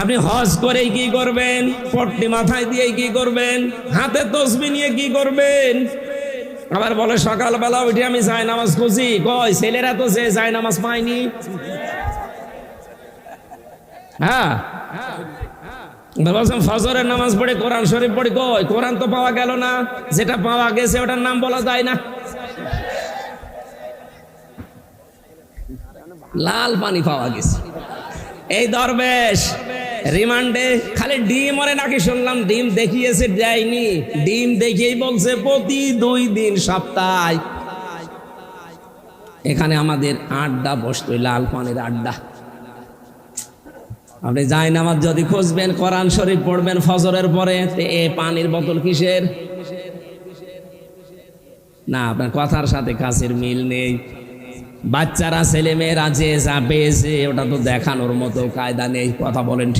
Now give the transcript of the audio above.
আপনি হজ করে কি করবেন? পট্টি মাথায় দিয়ে কি করবেন? হাতে তসবি নিয়ে কি করবেন? আবার বলে, সকালবেলা উঠে আমি যাই নামাজ খুঁজি। কয়, ছেলেরা তো সে যায় নামাজ পায়নি। হ্যাঁ? ফজরের নামাজ পড়ে কোরআন শরীফ পড়ে কই? কোরআন তো পাওয়া গেল না। যেটা পাওয়া গেছে, ওটার নাম বলা যায় না। লাল পানি পাওয়া গেছে। এই দরবেশ। রিমান্ডে খালি ডিম ওরে নাকি শুনলাম, ডিম দেখিয়েছে দেয়নি। ডিম দেখিয়েই বলছে, প্রতি দুই দিন সপ্তাহে। এখানে আমাদের আড্ডা বসতো লাল পানির আড্ডা। আপনি যাই নামাজ যদি খুঁজবেন, কোরআন শরীফ পড়বেন ফজরের পরে এ পানির বোতল কিসের? না, আপনার কথার সাথে কাছের মিল নেই। বাচ্চারা ছেলে মেয়েরা যে যা পেয়েছে, ওটা তো দেখানোর মতো কায়দা নেই, কথা বলেন ঠিক